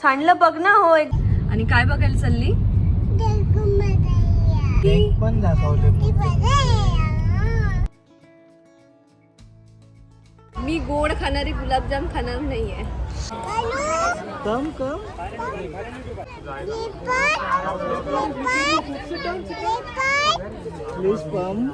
सांडलं बघ ना हो एक. आणि काय बघायला चालली? पण मी गोड खाणारी गुलाबजाम खाणार नाहीये. Come come. प्लीज कम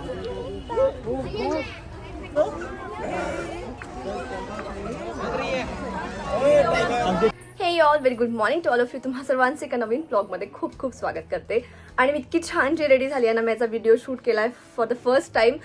हे all. Very good morning to all of you तुम्हा सर्वांचे एका नवीन ब्लॉगमध्ये खूप खूप स्वागत करते. आणि मी इतकी छान जी रेडी झाली आहे ना मी याचा व्हिडिओ शूट केला आहे फॉर द फर्स्ट टाईम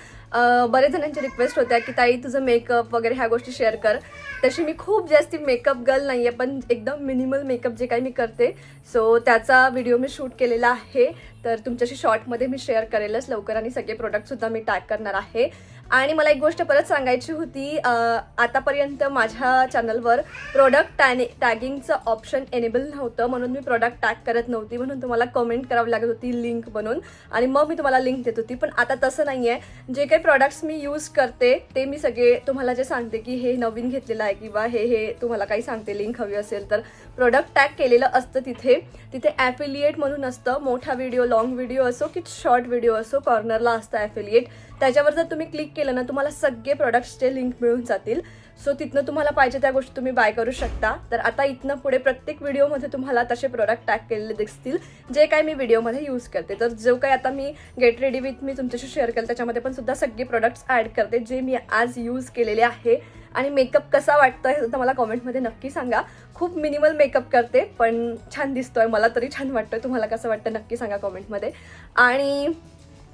बरेच जणांची रिक्वेस्ट होत्या की ताई तुझं मेकअप वगैरे ह्या गोष्टी शेअर कर. तशी मी खूप जास्ती मेकअप गर्ल नाही आहे पण एकदम मिनिमल मेकअप जे काही मी करते. सो त्याचा व्हिडिओ मी शूट केलेला आहे. तर तुमच्याशी शॉर्टमध्ये मी शेअर करेलच. लवकर आणि सगळे प्रोडक्टसुद्धा मी टॅग करणार आहे. आणि मला एक गोष्ट परत सांगायची होती आतापर्यंत माझ्या चॅनलवर प्रोडक्ट टॅने टॅगिंगचं ऑप्शन एनेबल नव्हतं म्हणून मी प्रोडक्ट टॅग करत नव्हती म्हणून तुम्हाला कमेंट करावी लागत होती लिंक बनवून आणि मग मी तुम्हाला लिंक देत होती पण आता तसं नाही आहे जे काही प्रोडक्ट्स मी यूज करते ते मी सगळे तुम्हाला जे सांगते की हे नवीन घेतलेलं आहे किंवा हे हे तुम्हाला काही सांगते लिंक हवी असेल तर. प्रोडक्ट टॅग केलेलं असतं तिथे. तिथे ॲफिलिएट म्हणून असतं. मोठा व्हिडिओ लाँग व्हिडिओ असो की शॉर्ट व्हिडिओ असो कॉर्नरला असतं ॲफिलिएट त्याच्यावर जर तुम्ही क्लिक केलं ना तुम्हाला सगळे प्रोडक्ट्सचे लिंक मिळून जातील. सो तिथनं तुम्हाला पाहिजे त्या गोष्टी तुम्ही बाय करू शकता. तर आता इथनं पुढे प्रत्येक व्हिडिओमध्ये तुम्हाला तसे प्रोडक्ट टॅग केलेले दिसतील जे काही मी व्हिडिओमध्ये यूज करते. तर जो काही आता मी गेट रेडी विथ मी तुमच्याशी शेअर केलं त्याच्यामध्ये पण सुद्धा सगळे प्रोडक्ट्स ॲड करते जे मी आज यूज केलेले आहे. आणि मेकअप कसा वाटतोय हे सुद्धा मला कॉमेंटमध्ये नक्की सांगा. खूप मिनिमल मेकअप करते पण छान दिसतोय. मला तरी छान वाटतोय. तुम्हाला कसं वाटतं नक्की सांगा कॉमेंटमध्ये आणि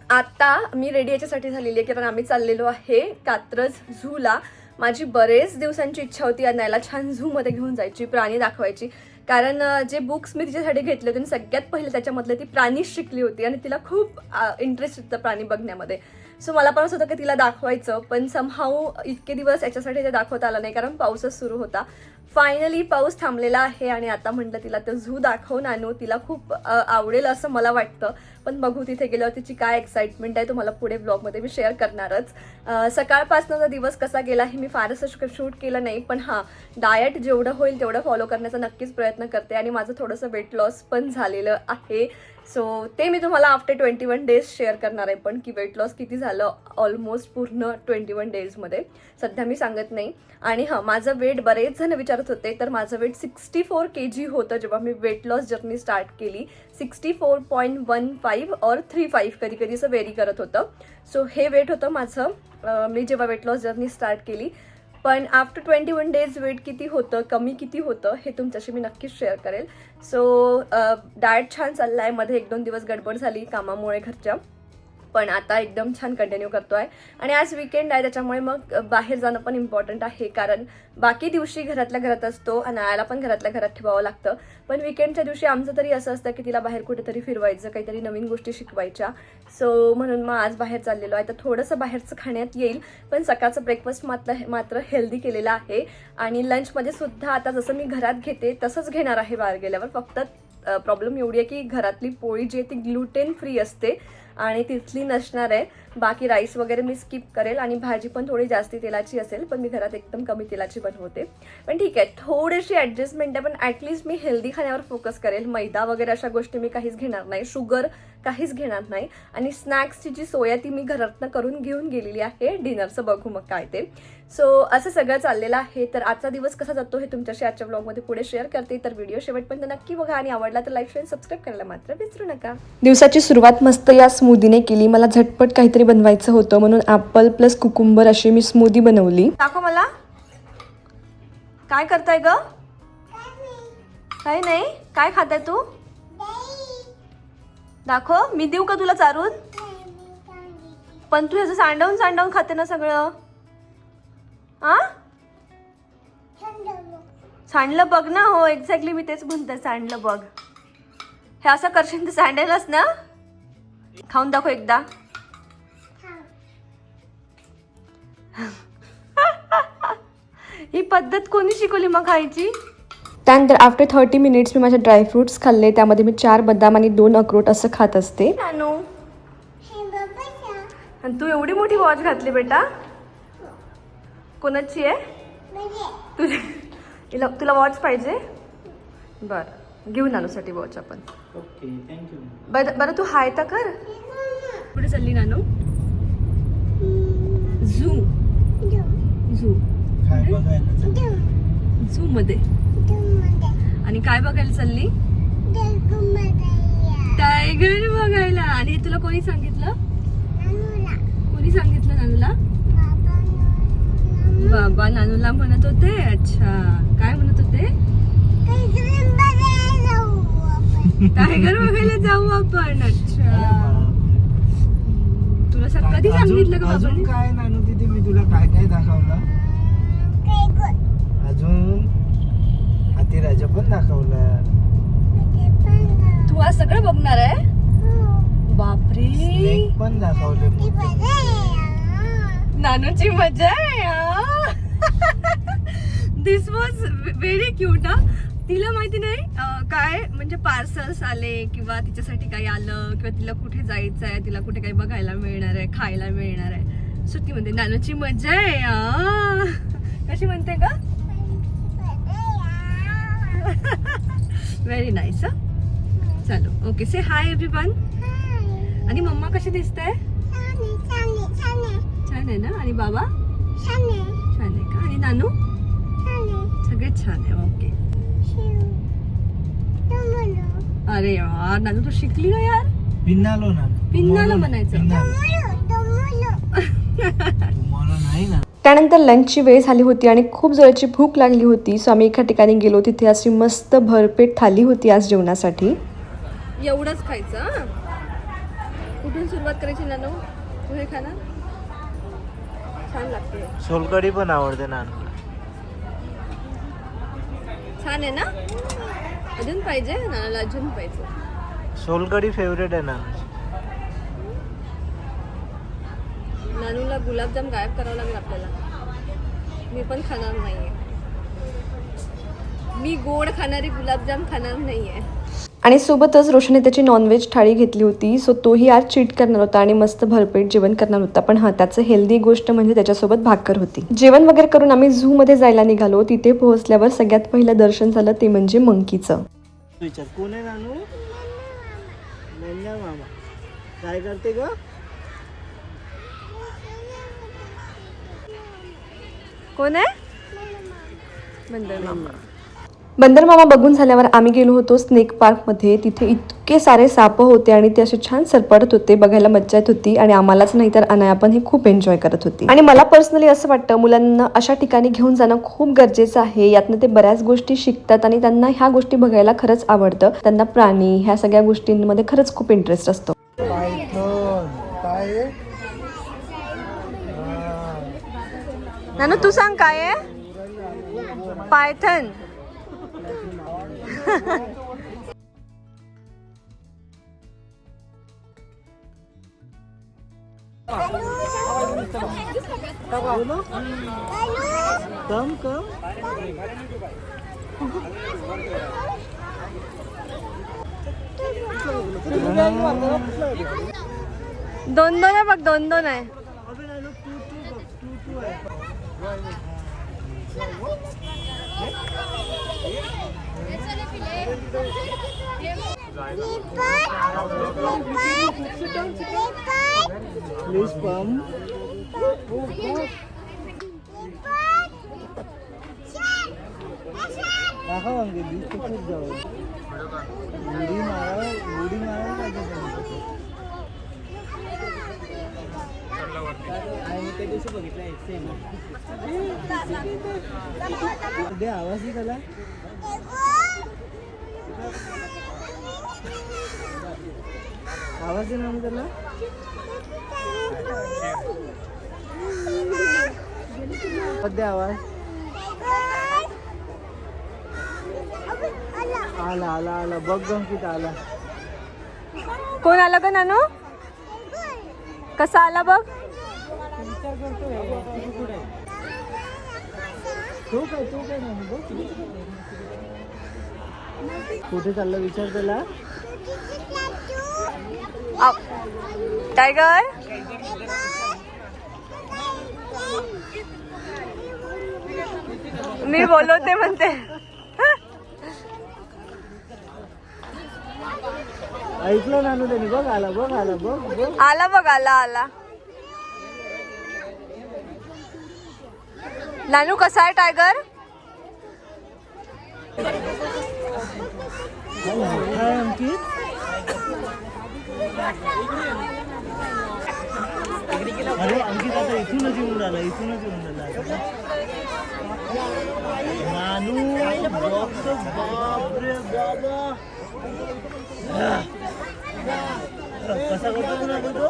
आता मी रेडी याच्यासाठी झालेली आहे कारण आम्ही चाललेलो आहे कात्रज झूला. माझी बरेच दिवसांची इच्छा होती आणायला छान झूमध्ये घेऊन जायची प्राणी दाखवायची. कारण जे बुक्स मी तिच्यासाठी घेतले होते सगळ्यात पहिले त्याच्यामधले ती प्राणी शिकली होती आणि तिला खूप इंटरेस्ट होता प्राणी बघण्यामध्ये. सो मला पण असं होतं की तिला दाखवायचं पण समहाऊ इतके दिवस याच्यासाठी ते दाखवता आलं नाही कारण पाऊसच सुरू होता. फायनली पाऊस थांबलेला आहे आणि आता म्हटलं तिला तर झू दाखवून आणू तिला खूप आवडेल असं मला वाटतं. पण बघू तिथे गेल्यावर तिची काय एक्साइटमेंट आहे तुम्हाला पुढे ब्लॉगमध्ये मी शेअर करणारच. सकाळपासूनचा सकाळपासनंचा दिवस कसा गेला हे मी फारसं शूट केलं नाही पण हां डायट जेवढं होईल तेवढं फॉलो करण्याचा नक्कीच प्रयत्न करते आणि माझं थोडंसं वेट लॉस पण झालेलं आहे. सो ते मी तुम्हाला after twenty one days share करणार आहे पण की वेट लॉस किती झालं ऑलमोस्ट पूर्ण ट्वेंटी वन डेजमध्ये सध्या मी सांगत नाही. आणि हां माझं वेट बरेच जण विचारत होते तर माझं weight sixty four K G होतं जेव्हा मी वेट लॉस जर्नी स्टार्ट केली. Sixty four point one five और थ्री फाईव्ह कधी कधी असं वेरी करत होतं. सो हे वेट होतं माझं मी जेव्हा वेट लॉस जर्नी स्टार्ट केली पण after twenty one days weight किती होतं कमी किती होतं हे तुमच्याशी मी नक्कीच शेअर करेल. सो डाएट uh, छान चालला आहे मध्ये एक दोन दिवस गडबड झाली कामामुळे घरच्या. पण आता एकदम छान कंटिन्यू करतो आहे आणि आज विकेंड आहे त्याच्यामुळे मग बाहेर जाणं पण इम्पॉर्टंट आहे कारण बाकी दिवशी घरातल्या घरात असतो आणि आयाला पण घरातल्या घरात ठेवावं लागतं. पण विकेंडच्या दिवशी आमचं तरी असं असतं की तिला बाहेर कुठेतरी फिरवायचं काहीतरी नवीन गोष्टी शिकवायच्या. सो म्हणून मग आज बाहेर चाललेलो आहे. तर थोडंसं बाहेरचं खाण्यात येईल पण सकाळचं ब्रेकफास्ट मात्र मात्र हेल्दी केलेलं आहे. आणि लंचमध्ये सुद्धा आता जसं मी घरात घेते तसंच घेणार आहे बाहेर गेल्यावर. फक्त प्रॉब्लेम एवढी आहे की घरातली पोळी जी आहे ती ग्लुटेन फ्री असते. आणि तिथली नसणार आहे. बाकी राईस वगैरे मी स्किप करेल आणि भाजी पण थोडी जास्ती तेलाची असेल पण मी घरात एकदम कमी तेलाची बनवते. पण ठीक आहे थोडीशी ॲडजस्टमेंट आहे पण ॲटलिस्ट मी हेल्दी खाण्यावर फोकस करेल. मैदा वगैरे अशा गोष्टी मी काहीच घेणार नाही. शुगर काहीच घेणार नाही. आणि स्नॅक्सची जी सोय आहे ती मी घरातनं करून घेऊन गेलेली आहे. डिनरचं बघू मग काय ते. सो असं सगळं चाललेलं आहे. तर आजचा दिवस कसा जातो हे तुमच्याशी आजच्या ब्लॉगमध्ये पुढे शेअर करते. तर व्हिडिओ शेवटपर्यंत नक्की बघा आणि आवडला तर लाईक शेअर सबस्क्राईब करायला मात्र विसरू नका. दिवसाची सुरुवात मस्त या स्मूदीने केली. मला झटपट काहीतरी बनवायचं होतं. म्हणून ॲपल प्लस कुकुंबर अशी मी स्मूदी बनवली. दाखव मला. काय करताय ग? काय नाही? काय खाताय तू? दाखव मी देऊ का तुला चारून? पण तू ह्याचं सांडवून सांडवून खाते ना सगळं. आ? सांडलं बघ ना हो एक्झॅक्टली मी तेच म्हणते सांडलं बघ. हे असं करशील तर सांडेलच ना? खाऊन दाखव एकदा. ही पद्धत कोणी शिकवली मग खायची? त्यानंतर आफ्टर थर्टी मिनिट्स मी माझे ड्रायफ्रुट्स खाल्ले. त्यामध्ये मी चार बदाम आणि दोन अक्रोट असं खात असते. आणि तू एवढी मोठी वॉच घातली बेटा? कोणाची आहे? तुझी. तिला तुला वॉच पाहिजे? बरं. घेऊन नानूसाठी वॉच आपण. ओके थँक्यू बरं बरं तू हाय तर कर. कुठे चालली नानू? झू झू झू मध्ये. आणि काय बघायला चालली? टायगर बघायला. आणि हे तुला कोणी सांगितलं? कोणी सांगितलं नानूला? बाबा नानूला म्हणत होते. अच्छा. काय म्हणत होते? टायगर बघायला जाऊ आपण. अच्छा. तुला सग कधी सांगितलं का अजून बाबांनी? काय नानू दिदी? मी तुला काय काय दाखवलं? अजून? हातीराजा पण दाखवलं. तू आज सगळं बघणार आहे? बापरे. पण दाखवले नानूची मजा आहे दिस वॉज व्हेरी क्यूट हा. तिला माहिती नाही अं, काय म्हणजे पार्सल्स आले किंवा तिच्यासाठी काही आलं किंवा तिला कुठे जायचं आहे तिला कुठे काही बघायला मिळणार आहे खायला मिळणार आहे. सो ती म्हणते नानूची मजा आहे आ." कशी म्हणते का व्हेरी नाईस हा चलो ओके से हाय एव्हरीवन आणि मम्मा कशी दिसते? छान आहे ना? आणि बाबा? छान आहे. का? आणि नानू? सगळे छान आहे ओके अरे यार नानू तू शिकली का यार? पिन्नालो ना पिन्नालो म्हणायचं. नाही ना. त्यानंतर लंचची वेळ झाली होती आणि खूप जोराची भूक लागली होती. सो आम्ही एका ठिकाणी गेलो. तिथे अशी मस्त भरपेट थाली होती आज जेवणासाठी. एवढंच खायचं हं? कुठून सुरुवात करायची नानू? तू हे खाणार छान लागते. सोलकडी पण आवडते नानू छान आहे ना? अजून पाहिजे नानाला अजून पाहिजे. सोलकडी फेवरेट आहे नानू नानूला गुलाबजाम गायब करावं लागेल आपल्याला. मी पण खाणार नाहीये. मी गोड खाणारी गुलाबजाम खाणार नाहीये. आणि सोबतच रोशने त्याची नॉनव्हेज थाळी घेतली होती. सो तोही आज चीट करणार होता आणि मस्त भरपेट जेवण करणार होता. पण हा त्याचं हेल्दी गोष्ट म्हणजे त्याच्यासोबत भाकर होती. जेवण वगैरे करून आम्ही झू मध्ये जायला निघालो. तिथे पोहोचल्यावर सगळ्यात पहिलं दर्शन झालं ते म्हणजे मंकीचं. विचार. कोण आहे नानू? नंदा मामा. काय करते ग? कोण आहे? बंदर मामा. बंदर मामा बघून झाल्यावर आम्ही गेलो होतो स्नेक पार्कमध्ये. तिथे इतके सारे साप होते आणि ते असे छान सरपडत होते बघायला मज्जा येत होती आणि आम्हालाच नाही तर अनाया पण हे खूप एन्जॉय करत होती. आणि मला पर्सनली असं वाटतं मुलांना अशा ठिकाणी घेऊन जाणं खूप गरजेचं आहे. यातनं ते बऱ्याच गोष्टी शिकतात आणि त्यांना ह्या गोष्टी बघायला खरंच आवडतं. त्यांना प्राणी ह्या सगळ्या गोष्टींमध्ये खरंच खूप इंटरेस्ट असतो. नानू तू सांग काय आहे? पायथन. कम कम दोन दोन आहे बघ दोन दोन आहे. प्लीज कम दाखव अंगे दिसतो खूप जवळ उडी मारा उडी मारा पाहिजे त्यांनी. आणि त्या दिवशी बघितलं सेम दे आवाज त्याला. आवाज दे ना त्याला. सध्या आवाज. आला आला आला. बघ गम किती आला. कोण आलं का नानू? कसा आला बघ? कुठे चालला विचार त्याला? टायगर? मी बोलवते म्हणते. ऐकलं नानू त्यांनी बघ आला बघ आला बघ बघ. आला बघ आला आला. नानू कसा आहे टायगर? अरे अंकित आता इथूनच येऊन राहिला इथूनच येऊन राहिला नानू बापरे बाबा. कसा करतो तुला तो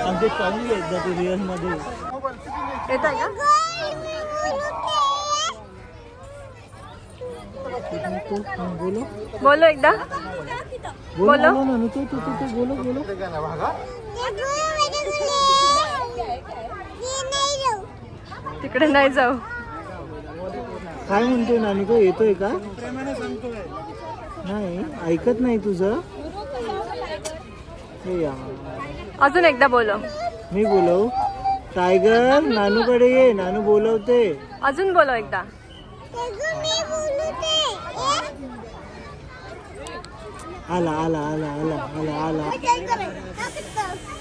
आमचे पाहून घे एकदा तू रिअलमध्ये येत आहे का बोलो बोलो एकदा बोलो बोलो. बोलो नानू तू तू तू बोलो बोलो तिकडे नाही जाऊ काय म्हणतोय नानी का येतोय का? नाही ऐकत नाही तुझं? हे. अजून एकदा बोलो मी बोलव. टायगर नानूकडे ये नानू बोलवते. अजून बोलो एकदा. आला आला आला आला आला आला.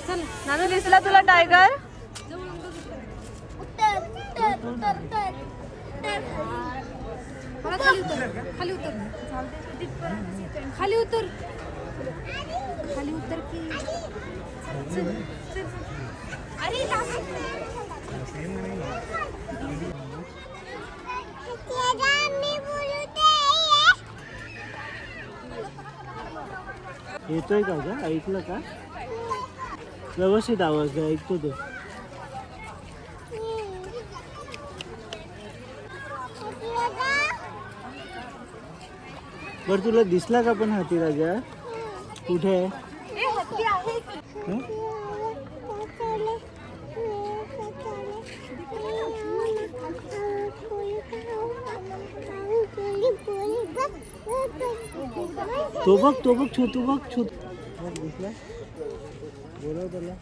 चल नानू दिसला तुला टायगर? खाली उतर. खाली उतर. खाली उतर. की. अरे येतोय का ग? ऐकलं का? व्यवस्थित आवाज ऐकतो तो. बरं तुला दिसला का पण हाती राजा? कुठे? तो बघ तो बघ छोटू बघ छोटू दिसला बोलव त्याला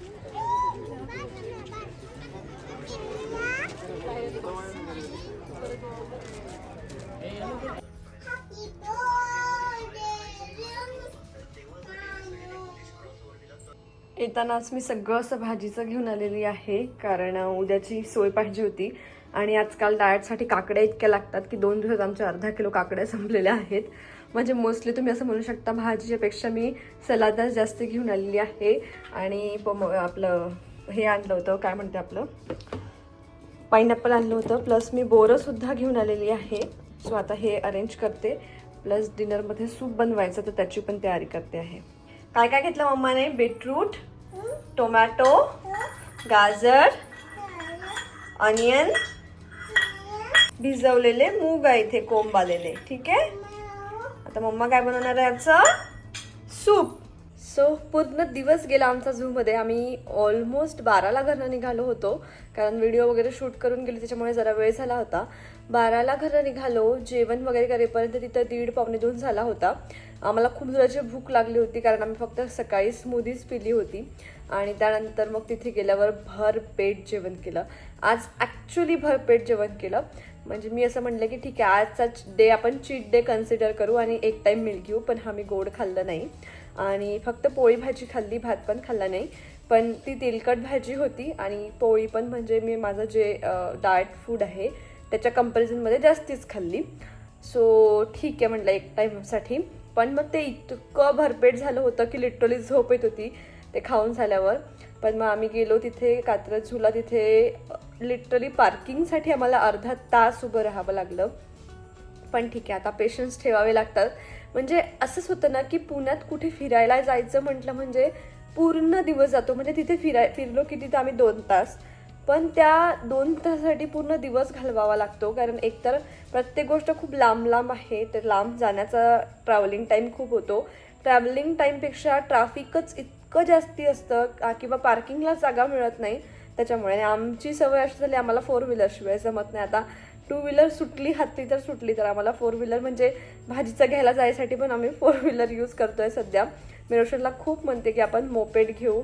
येतानाच मी सगळं असं भाजीचं घेऊन आलेली आहे कारण उद्याची सोय पाहिजे होती. आणि आजकाल डाएटसाठी काकड्या इतक्या लागतात की दोन दिवसात आमच्या अर्धा किलो काकड्या संपलेल्या आहेत. म्हणजे मोस्टली तुम्ही असं म्हणू शकता भाजीच्यापेक्षा मी सलादच जास्त घेऊन आलेली आहे. आणि पम आपलं हे आणलं होतं काय म्हणते आपलं? पाईनॅपल आणलं होतं प्लस मी बोरंसुद्धा घेऊन आलेली आहे. सो आता हे अरेंज करते. प्लस डिनरमध्ये सूप बनवायचं तर त्याची पण तयारी करते आहे. काय काय घेतलं मम्माने? बीटरूट टोमॅटो गाजर अनियन भिजवलेले मूग आहे इथे कोंब आलेले ठीक आहे? आता मम्मा काय बनवणार आहे याचं सूप. सो पूर्ण दिवस गेला आमचा झूमध्ये. आम्ही ऑलमोस्ट बाराला घरनं निघालो होतो. कारण व्हिडिओ वगैरे शूट करून गेले त्याच्यामुळे जरा वेळ झाला होता. बाराला घरनं निघालो जेवण वगैरे करेपर्यंत तिथं दीड पावणे दोन झाला होता. आम्हाला खूप जोराची भूक लागली होती कारण आम्ही फक्त सकाळी स्मूदीच पिली होती. आणि त्यानंतर मग तिथे गेल्यावर भरपेट जेवण केलं. आज ॲक्च्युली भरपेट जेवण केलं. म्हणजे मी असं म्हटलं की ठीक आहे आजचा डे आपण चीट डे कन्सिडर करू आणि एक टाईम मिल घेऊ पण हा मी गोड खाल्लं नाही. आणि फक्त पोळी भाजी खाल्ली भात पण खाल्ला नाही. पण ती तेलकट भाजी होती आणि पोळी पण म्हणजे मी माझं जे डाएट फूड आहे त्याच्या कंपॅरिझनमध्ये जास्तीच खाल्ली. सो ठीक आहे म्हटलं एक टाईमसाठी पण मग ते इतकं भरपेट झालं होतं की लिटरली झोप येत होती ते खाऊन झाल्यावर. पण मग आम्ही गेलो तिथे कात्रज झुला तिथे लिटरली पार्किंगसाठी आम्हाला अर्धा तास उभं राहावं लागलं. पण ठीक आहे आता पेशन्स ठेवावे लागतात. म्हणजे असंच होतं ना की पुण्यात कुठे फिरायला जायचं म्हटलं म्हणजे पूर्ण दिवस जातो. म्हणजे तिथे फिराय फिरलो की तिथे आम्ही दोन तास. पण त्या दोन तासासाठी पूर्ण दिवस घालवावा लागतो कारण एकतर प्रत्येक गोष्ट खूप लांब लांब आहे तर लांब जाण्याचा ट्रॅव्हलिंग टाईम खूप होतो. ट्रॅव्हलिंग टाईमपेक्षा ट्रॅफिकच इतकं जास्ती असतं किंवा पार्किंगला जागा मिळत नाही त्याच्यामुळे आमची सवय अशी झाली आम्हाला फोर व्हीलर शिवाय जमत नाही. आता टू व्हीलर सुटली हातली तर सुटली तर आम्हाला फोर व्हीलर म्हणजे भाजीचं घ्यायला जायसाठी पण आम्ही फोर व्हीलर यूज करतोय सध्या. मी रोशनला खूप म्हणते की आपण मोपेड घेऊ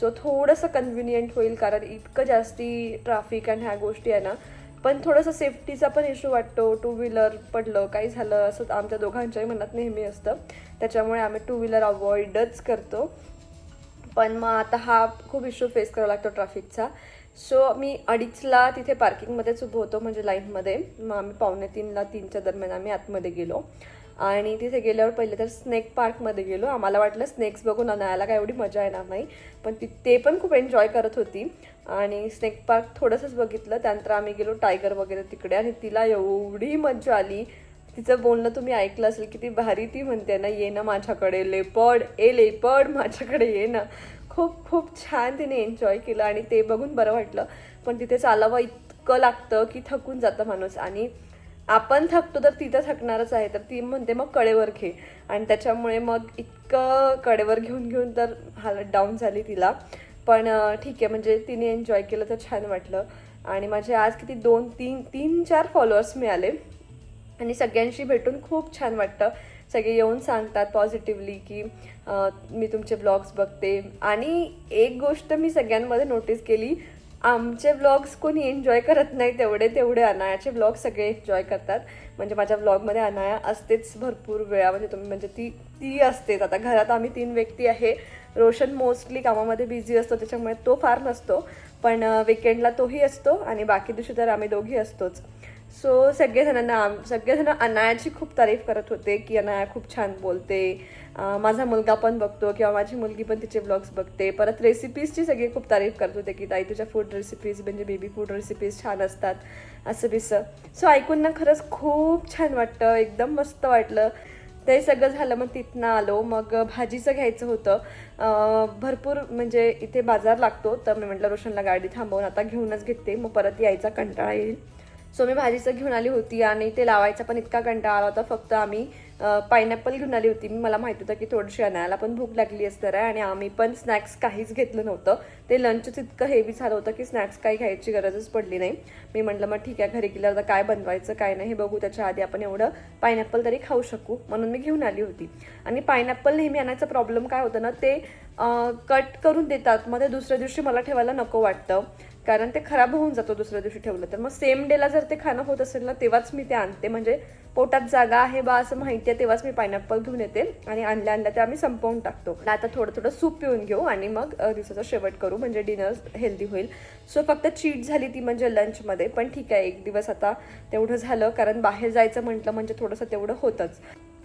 सो थोडंसं कन्व्हिनियंट होईल कारण इतकं जास्ती ट्राफिक अँड ह्या गोष्टी आहे ना. पण थोडंसं सेफ्टीचा पण इश्यू वाटतो. टू व्हीलर पडलं काही झालं असं आमच्या दोघांच्याही मनात नेहमी असतं. त्याच्यामुळे आम्ही टू व्हीलर अवॉइडच करतो. पण मग आता हा खूप इश्यू फेस करावा लागतो ट्रॅफिकचा सो मी अडीचला तिथे पार्किंगमध्येच उभं होतो म्हणजे लाईनमध्ये मग आम्ही पावणे तीनला तीनच्या दरम्यान आम्ही आतमध्ये गेलो. आणि तिथे गेल्यावर पहिले तर स्नेक पार्कमध्ये गेलो. आम्हाला वाटलं स्नेक्स बघून अनायाला काय एवढी मजा येणार नाही. पण ती ते पण खूप एन्जॉय करत होती. आणि स्नेक पार्क थोडंसंच बघितलं. त्यानंतर आम्ही गेलो टायगर वगैरे तिकडे आणि तिला एवढी मजा आली. तिचं बोलणं तुम्ही ऐकलं असेल किती भारी ती म्हणते ना ये ना माझ्याकडे लेपड ए लेपड माझ्याकडे ये ना. खूप खूप छान तिने एन्जॉय केलं आणि ते बघून बरं वाटलं. पण तिथे चालावं इतकं लागतं की थकून जातं माणूस. आणि आपण थकतो तर तिथं थकणारच आहे तर ती म्हणते मग कडेवर घे. आणि त्याच्यामुळे मग इतकं कडेवर घेऊन घेऊन तर हालत डाऊन झाली तिला. पण ठीक आहे म्हणजे तिने एन्जॉय केलं तर छान वाटलं. आणि माझे आज किती दोन तीन तीन चार फॉलोअर्स मिळाले. आणि सगळ्यांशी भेटून खूप छान वाटतं. सगळे येऊन सांगतात पॉझिटिव्हली की मी तुमचे ब्लॉग्स बघते. आणि एक गोष्ट मी सगळ्यांमध्ये नोटीस केली आमचे ब्लॉग्स कोणी एन्जॉय करत नाही तेवढे तेवढे अनायाचे ब्लॉग सगळे एन्जॉय करतात. म्हणजे माझ्या ब्लॉगमध्ये अनाया असतेच भरपूर वेळा म्हणजे तुम्ही म्हणजे ती ती असतेच. आता घरात आम्ही तीन व्यक्ती आहे. रोशन मोस्टली कामामध्ये बिझी असतो त्याच्यामुळे तो फार नसतो. पण विकेंडला तोही असतो आणि बाकी दिवशी तर आम्ही दोघी असतोच. सो सगळेजणांना आम सगळेजण अनायाची खूप तारीफ करत होते की अनाया खूप छान बोलते. माझा मुलगा पण बघतो किंवा माझी मुलगी पण तिचे ब्लॉग्स बघते. परत रेसिपीजची सगळी खूप तारीफ करत होते की ताई तुझ्या फूड रेसिपीज म्हणजे बेबी फूड रेसिपीज छान असतात. असं बिसं. सो ऐकून ना खरंच खूप छान वाटतं. एकदम मस्त वाटलं. ते सगळं झालं मग तिथनं आलो. मग भाजीचं घ्यायचं होतं. भरपूर म्हणजे इथे बाजार लागतो. तर मी म्हटलं रोशनला गाडी थांबवून आता घेऊनच घेते. मग परत यायचा कंटाळा येईल. सो मी भाजीचं घेऊन आली होती आणि ते लावायचा पण इतका कंटाळा आला होता. फक्त आम्ही पायनॅपल घेऊन आली होती. मी मला माहिती होतं की थोडीशी आणायला पण भूक लागली असणार आहे आणि आम्ही पण स्नॅक्स काहीच घेतलं नव्हतं. ते लंचच इतकं हेवी झालं होतं की स्नॅक्स काही घ्यायची गरजच पडली नाही. मी म्हटलं मग ठीक आहे घरी गेल्यावर आता काय बनवायचं काय नाही हे बघू. त्याच्या आधी आपण एवढं पायनॅपल तरी खाऊ शकू. म्हणून मी घेऊन आली होती. आणि पायनॅपल नेहमी आणायचा प्रॉब्लेम काय होतं ना ते कट करून देतात. मग ते दुसऱ्या दिवशी मला ठेवायला नको वाटतं. कारण ते खराब होऊन जातो दुसऱ्या दिवशी ठेवलं तर. मग सेम डेला जर ते खाणं होत असेल ना तेव्हाच मी ते आणते. म्हणजे पोटात जागा आहे बा असं माहिती आहे तेव्हाच मी पायनॅपल घेऊन येते आणि आणल्या आणल्या ते आम्ही संपवून टाकतो. आता थोडं थोडं सूप पिऊन घेऊ आणि मग दिवसाचा शेवट करू. म्हणजे डिनर हेल्दी होईल. सो फक्त चीट झाली ती म्हणजे लंचमध्ये पण ठीक आहे एक दिवस आता तेवढं झालं. कारण बाहेर जायचं म्हटलं म्हणजे थोडंसं तेवढं होतंच.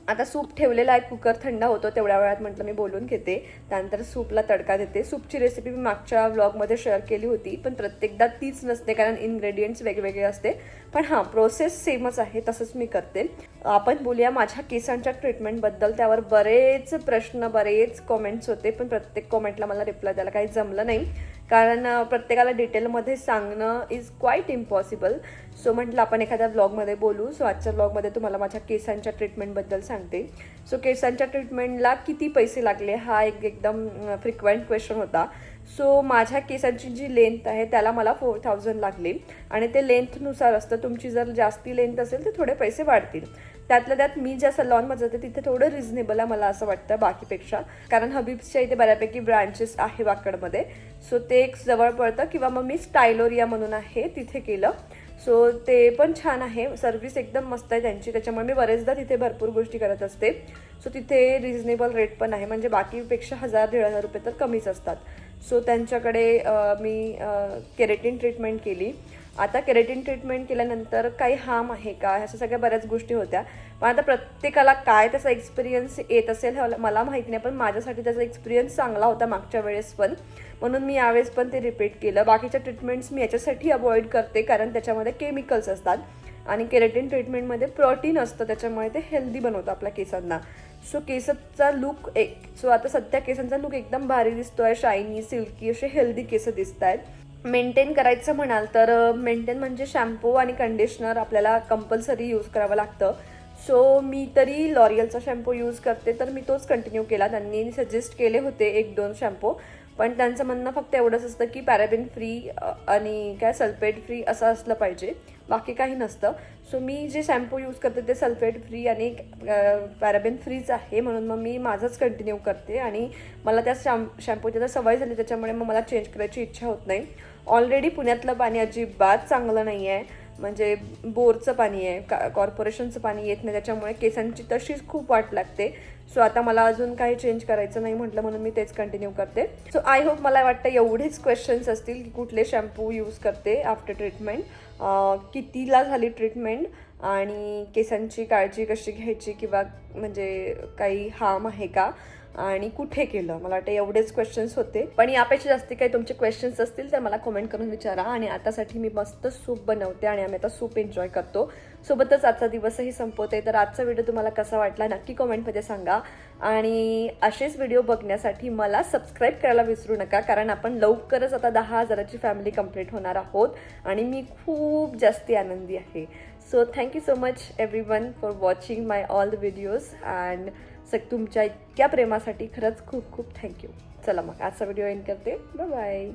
आता सूप ठेवलेला आहे कुकर थंड होतो तेवढ्या वेळात म्हटलं मी बोलून घेते. त्यानंतर सूपला तडका देते. सूपची रेसिपी मी मागच्या व्लॉगमध्ये शेअर केली होती पण प्रत्येकदा तीच नसते कारण इन्ग्रेडियंट्स वेगवेगळे असते. पण हां प्रोसेस सेमच आहे तसंच मी करते. आपण बोलूया माझ्या केसांच्या ट्रीटमेंटबद्दल त्यावर बरेच प्रश्न बरेच कॉमेंट्स होते पण प्रत्येक कॉमेंटला मला रिप्लाय द्यायला काही जमलं नाही. कारण प्रत्येकाला डिटेलमध्ये सांगणं इज क्वाईट इम्पॉसिबल सो म्हटलं आपण एखाद्या ब्लॉगमध्ये बोलू. सो आजच्या ब्लॉगमध्ये तुम्हाला माझ्या केसांच्या ट्रीटमेंटबद्दल सांगते. सो केसांच्या ट्रीटमेंटला किती पैसे लागले हा एक एकदम फ्रिक्वेंट क्वेश्चन होता. सो माझ्या केसांची जी लेंथ आहे त्याला मला फोर थाउजंड लागले. आणि ते लेंथनुसार असतं. तुमची जर जास्ती लेंथ असेल तर थोडे पैसे वाढतील. त्यातल्या त्यात मी ज्या सलॉनमध्ये जाते तिथे थोडं रिझनेबल आहे मला असं वाटतं बाकीपेक्षा. कारण हबीब्सच्या इथे बऱ्यापैकी ब्रांचेस आहे वाकडमध्ये. सो ते एक जवळ पडतं किंवा मग मी स्टायलोरिया म्हणून आहे तिथे केलं. सो ते पण छान आहे. सर्व्हिस एकदम मस्त आहे त्यांची. त्याच्यामुळे मी बरेचदा तिथे भरपूर गोष्टी करत असते. सो तिथे रिझनेबल रेट पण आहे. म्हणजे बाकीपेक्षा हजार दीड हजार रुपये तर कमीच असतात. सो त्यांच्याकडे मी केरेटिन ट्रीटमेंट केली. आता केरेटिन ट्रीटमेंट केल्यानंतर काही हार्म आहे का? ह्या सगळ्या बऱ्याच गोष्टी होत्या. पण आता प्रत्येकाला काय त्याचा एक्सपिरियन्स येत असेल हे मला माहीत नाही पण माझ्यासाठी त्याचा एक्सपिरियन्स चांगला होता मागच्या वेळेस पण. म्हणून मी यावेळेस पण ते रिपीट केलं. बाकीच्या ट्रीटमेंट्स मी याच्यासाठी अवॉइड करते कारण त्याच्यामध्ये केमिकल्स असतात. आणि केरेटिन ट्रीटमेंटमध्ये प्रोटीन असतं त्याच्यामुळे ते हेल्दी बनवतं आपल्या केसांना. सो केसाचा लुक एक सो आता सध्या केसांचा लुक एकदम भारी दिसतोय शायनी सिल्की असे हेल्दी केस दिसत आहेत मेंटेन करायचं म्हणाल तर मेंटेन म्हणजे शॅम्पू आणि कंडिशनर आपल्याला कंपल्सरी यूज करावं लागतं. सो मी तरी लॉरियलचा शॅम्पू यूज करते तर मी तोच कंटिन्यू केला. त्यांनी सजेस्ट केले होते एक दोन शॅम्पू पण त्यांचं म्हणणं फक्त एवढंच असतं की पॅराबिन फ्री आणि काय सल्फेट फ्री असं असलं पाहिजे. बाकी काही नसतं. सो मी जे शॅम्पू यूज करते ते सल्फेट फ्री आणि पॅराबिन फ्रीच आहे म्हणून मग मी माझंच कंटिन्यू करते आणि मला त्या शॅम शॅम्पूची आता सवय झाली त्याच्यामुळे मग मला चेंज करायची इच्छा होत नाही. ऑलरेडी पुण्यातलं पाणी अजिबात चांगलं नाही आहे म्हणजे बोरचं पाणी आहे का कॉर्पोरेशनचं पाणी येत नाही. त्याच्यामुळे केसांची तशीच खूप वाट लागते. सो आता मला अजून काही चेंज करायचं नाही म्हटलं म्हणून मी तेच कंटिन्यू करते. सो आय होप मला वाटतं एवढेच क्वेश्चन्स असतील की कुठले शॅम्पू यूज करते आफ्टर ट्रीटमेंट कितीला झाली ट्रीटमेंट आणि केसांची काळजी कशी घ्यायची किंवा म्हणजे काही हार्म आहे का? आणि कुठे केलं? मला वाटतं एवढेच क्वेश्चन्स होते. पण यापेक्षा जास्त काही तुमचे क्वेश्चन्स असतील तर मला कमेंट करून विचारा आणि आतासाठी मी मस्त सूप बनवते आणि आम्ही आता सूप एन्जॉय करतो. सोबतच आजचा दिवसही संपवते. तर आजचा व्हिडिओ तुम्हाला कसा वाटला नक्की कॉमेंटमध्ये सांगा. आणि असेच व्हिडिओ बघण्यासाठी मला सबस्क्राईब करायला विसरू नका कारण आपण लवकरच आता दहा हजाराची फॅमिली कंप्लीट होणार आहोत आणि मी खूप जास्ती आनंदी आहे. So thank you so much everyone for watching my all the videos and सग तुमच्या इतक्या प्रेमासाठी खरंच खूप खूप थँक्यू. चला मग आजचा व्हिडिओ एंड करते. Bye bye